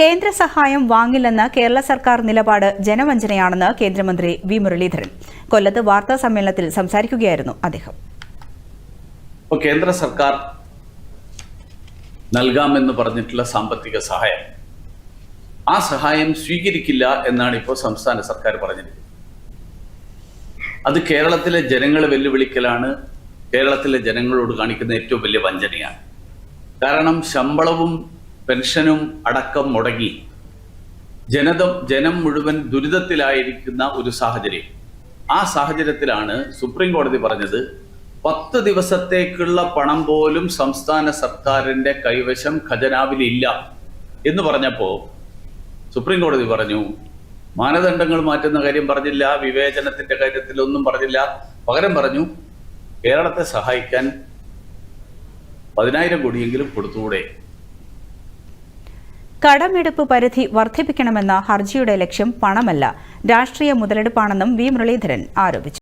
കേന്ദ്ര സഹായം വാങ്ങില്ലെന്ന കേരള സർക്കാർ നിലപാട് ജനവഞ്ചനയാണെന്ന് കേന്ദ്രമന്ത്രി വി മുരളീധരൻ. കൊല്ലത്ത് വാർത്താ സമ്മേളനത്തിൽ സംസാരിക്കുകയായിരുന്നു അദ്ദേഹം. കേന്ദ്ര സർക്കാർ നൽകാമെന്ന് പറഞ്ഞിട്ടുള്ള സാമ്പത്തിക സഹായം. ആ സഹായം സ്വീകരിക്കില്ല എന്നാണ് ഇപ്പോൾ സംസ്ഥാന സർക്കാർ പറഞ്ഞിരിക്കുന്നത്. അത് കേരളത്തിലെ ജനങ്ങളെ വെല്ലുവിളിക്കലാണ് കേരളത്തിലെ ജനങ്ങളോട് കാണിക്കുന്ന ഏറ്റവും വലിയ വഞ്ചനയാണ്. കാരണം ശമ്പളവും പെൻഷനും അടക്കം മുടങ്ങി. ജനത ജനം മുഴുവൻ ദുരിതത്തിലായിരിക്കുന്ന ഒരു സാഹചര്യം. ആ സാഹചര്യത്തിലാണ് സുപ്രീം കോടതി പറഞ്ഞത് പത്ത് ദിവസത്തേക്കുള്ള പണം പോലും സംസ്ഥാന സർക്കാരിന്റെ കൈവശം ഖജനാവിലില്ല എന്ന് പറഞ്ഞപ്പോൾ സുപ്രീം കോടതി പറഞ്ഞു മാനദണ്ഡങ്ങൾ മാറ്റുന്ന കാര്യം പറഞ്ഞില്ല വിവേചനത്തിന്റെ കാര്യത്തിൽ ഒന്നും പറഞ്ഞില്ല. പകരം പറഞ്ഞു കേരളത്തെ സഹായിക്കാൻ പതിനായിരം കോടിയെങ്കിലും കൊടുത്തുകൂടെ? കടമെടുപ്പ് പരിധി വർദ്ധിപ്പിക്കണമെന്ന ഹർജിയുടെ ലക്ഷ്യം പണമല്ല. രാഷ്ട്രീയ മുതലെടുപ്പാണെന്നും വി മുരളീധരൻ ആരോപിച്ചു.